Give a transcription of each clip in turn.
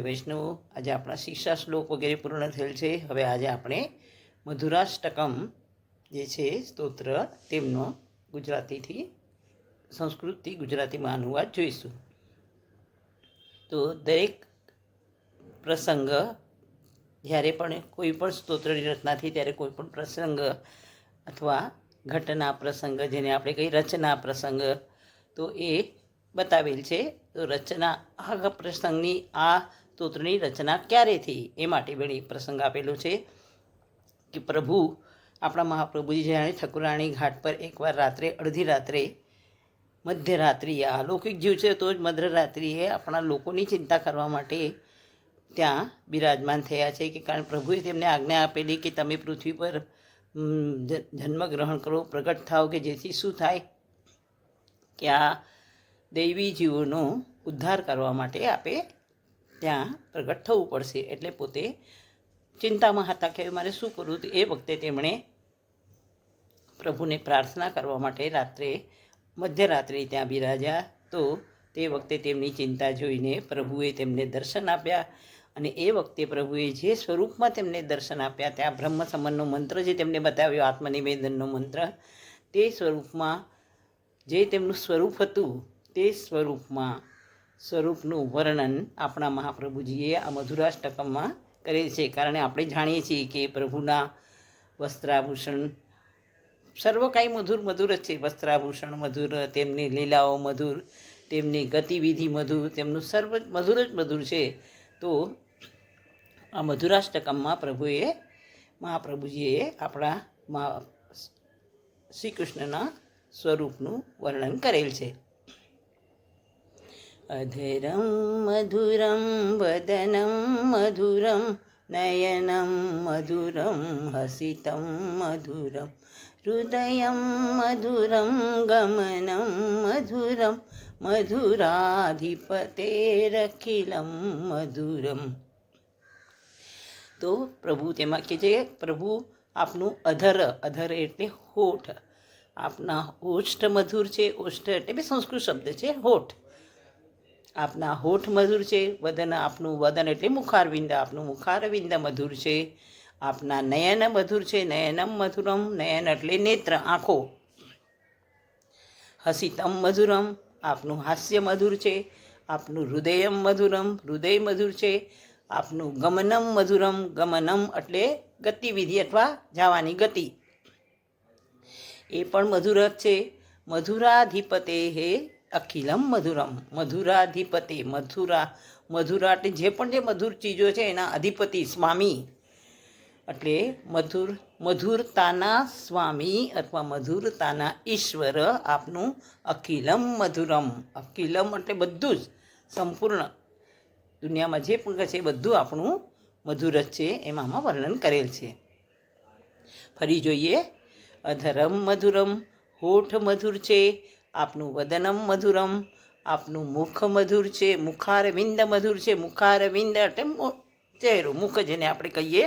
વૈષ્ણવો, આજે આપણા શિક્ષા શ્લોક વગેરે પૂર્ણ થયેલ છે. હવે આજે આપણે મધુરાષ્ટકમ જે છે, સ્તોત્ર તેમનો ગુજરાતીથી, સંસ્કૃતથી ગુજરાતીમાં અનુવાદ જોઈશું. તો દરેક પ્રસંગ જ્યારે પણ કોઈ પણ સ્તોત્રની રચના થઈ ત્યારે કોઈ પણ પ્રસંગ અથવા ઘટના પ્રસંગ, જેને આપણે કહીએ રચના પ્રસંગ, તો એ બતાવેલ છે. તો રચના આ પ્રસંગની આ સ્તોત્રની રચના ક્યારે થઈ એ માટે વળી પ્રસંગ આપેલો છે કે પ્રભુ આપણા મહાપ્રભુજી જાણે ઠકુરાણી ઘાટ પર એકવાર રાત્રે, અડધી રાત્રે, મધ્યરાત્રિએ આ લૌકિક જીવ છે તો જ મધ્યરાત્રિએ આપણા લોકોની ચિંતા કરવા માટે ત્યાં બિરાજમાન થયા છે કે કારણ પ્રભુએ તેમને આજ્ઞા આપેલી કે તમે પૃથ્વી પર જન્મ ગ્રહણ કરો, પ્રગટ થાઓ કે જેથી શું થાય કે આ દૈવી જીવોનો ઉદ્ધાર કરવા માટે આપે ત્યાં પ્રગટ થવું પડશે એટલે પોતે ચિંતામાં હતા કે મારે શું કરવું એ વખતે તેમણે પ્રભુને પ્રાર્થના કરવા માટે રાત્રે, મધ્યરાત્રે ત્યાં બિરાજ્યા. તો તે વખતે તેમની ચિંતા જોઈને પ્રભુએ તેમને દર્શન આપ્યા અને એ વખતે પ્રભુએ જે સ્વરૂપમાં તેમને દર્શન આપ્યા, ત્યાં બ્રહ્મ સંબંધનો મંત્ર જે તેમને બતાવ્યો, આત્મનિવેદનનો મંત્ર, તે સ્વરૂપમાં જે તેમનું સ્વરૂપ હતું, તે સ્વરૂપમાં સ્વરૂપનું વર્ણન આપણા મહાપ્રભુજીએ આ મધુરાષ્ટકમમાં કરેલ છે. કારણ આપણે જાણીએ છીએ કે પ્રભુના વસ્ત્રાભૂષણ સર્વ કાંઈ મધુર મધુર જ છે. વસ્ત્રાભૂષણ મધુર, તેમની લીલાઓ મધુર, તેમની ગતિવિધિ મધુર, તેમનું સર્વ મધુર જ મધુર છે. તો આ મધુરાષ્ટકમમાં પ્રભુએ, મહાપ્રભુજીએ આપણા શ્રી કૃષ્ણના સ્વરૂપનું વર્ણન કરેલ છે. અધરમ મધુરમ વદનમ મધુરમ નયનમ મધુરમ હસિતમ મધુરમ હૃદયમ મધુરમ ગમનમ મધુરમ મધુરાધિપતેરખિલમ મધુરમ તો પ્રભુ તેમાં કે છે, પ્રભુ આપનું અધર અધર એટલે હોઠ. આપના ઓષ્ઠ મધુર છે ઓષ્ઠ એટલે બી સંસ્કૃત શબ્દ છે, હોઠ. આપના હોઠ મધુર છે, વદન આપનું વદન એટલે મુખારવિંદ, આપનું મુખારવિંદ મધુર છે. આપના નયન મધુર છે, નયનમ મધુરમ, નયન એટલે નેત્ર, આંખો. હસિતમ મધુરમ, આપનું હાસ્ય મધુર છે. આપનું હૃદયમ મધુરમ, હૃદય મધુર છે. આપનું ગમનમ મધુરમ, ગમનમ એટલે ગતિવિધિ અથવા જવાની ગતિ. એ પણ મધુર જ છે. મધુરાધિપતે હે અખિલમ મધુરમ. મધુરાધિપતિ, મધુરા મધુરા એટલે જે પણ જે મધુર ચીજો છે એના અધિપતિ સ્વામી. એટલે મધુર, મધુરતાના સ્વામી અથવા મધુરતાના ઈશ્વર આપનું અખિલમ મધુરમ. અખિલમ એટલે બધું જ સંપૂર્ણ. દુનિયામાં જે પણ છે બધું આપણું મધુર જ છે, એમાં વર્ણન કરેલ છે. ફરી જોઈએ. અધરમ મધુરમ, હોઠ મધુર છે આપનું વદનમ મધુરમ, આપનું મુખ મધુર છે, મુખારવિંદ મધુર છે, મુખારવિંદ એટલે ચહેરો મુખ જેને આપણે કહીએ,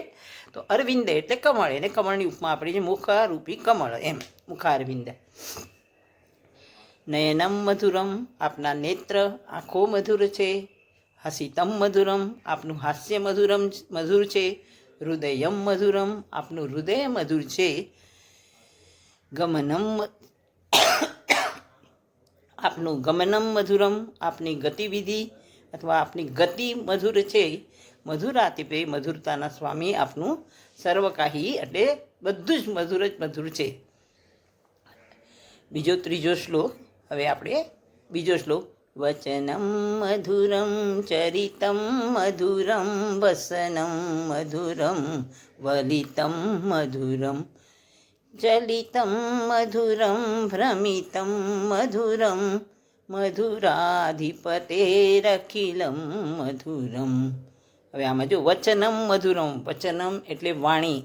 તો અરવિંદ એટલે કમળ, એને કમળની ઉપમા આપણે જે મુખારૂપી કમળ, એમ, મુખારવિંદ. નયનમ મધુરમ, આપના નેત્ર આંખો મધુર છે, હસિતમ મધુરમ, આપનું હાસ્ય મધુરમ મધુર છે, હૃદયમ મધુરમ, આપનું હૃદય મધુર છે, ગમનમ આપનું ગમનમ મધુરમ, આપની ગતિવિધિ અથવા આપની ગતિ મધુર છે મધુરાતિપે મધુરતાના સ્વામી આપનું સર્વકાહી એટલે બધું જ મધુર જ મધુર છે. બીજો ત્રીજો શ્લોક, હવે આપણે બીજો શ્લોક. વચનમ મધુરમ, ચરિતમ મધુરમ, વસનમ મધુરમ, વલિતમ મધુરમ. ચલિतं મધુરમ ભ્રમિતમ મધુરમ મધુરાધિપતેરખિલમ મધુરમ હવે આમાં જો વચનમ મધુરમ, વચનમ એટલે વાણી।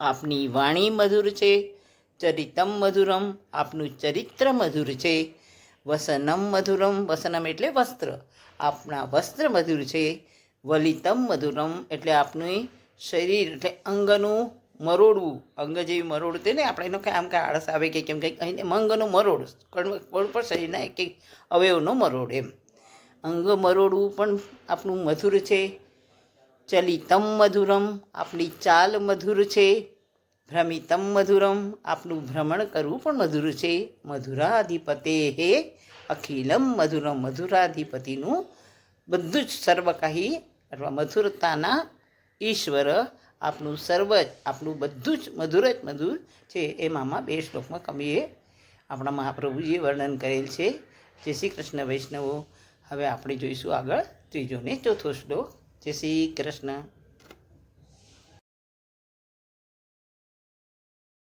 આપની વાણી મધુર છે, ચરિતમ મધુરમ, આપનું ચરિત્ર મધુર છે, વસનમ મધુરમ, વસનમ એટલે વસ્ત્ર। આપના વસ્ત્ર મધુર છે, વલિતમ મધુરમ એટલે આપનું શરીર એટલે અંગનું મરોડવું. અંગ જેવી મરોડું તે ને આપણે એનો આમ કાંઈ આળસ આવે કે કેમ કંઈક અહીં મંગનો મરોડ. કણ- પણ શરીરના એક એક અવયવનો મરોડ એમ. અંગ મરોડવું પણ આપણું મધુર છે. ચલિતમ મધુરમ, આપણી ચાલ મધુર છે. ભ્રમિતમ મધુરમ આપનું ભ્રમણ કરવું પણ મધુર છે. મધુરાધિપતે હે, અખિલમ મધુરમ મધુરાધિપતિનું બધું જ સર્વકાહી અથવા મધુરતાના ઈશ્વર આપનું સર્વ જ આપનું બધું જ મધુર જ મધુર છે એમાંમાં બે શ્લોકમાં કવિએ આપણા મહાપ્રભુજીએ વર્ણન કરેલ છે. જય શ્રી કૃષ્ણ વૈષ્ણવો. હવે આપણે જોઈશું આગળ ત્રીજો ને ચોથો શ્લોક. જય શ્રી કૃષ્ણ.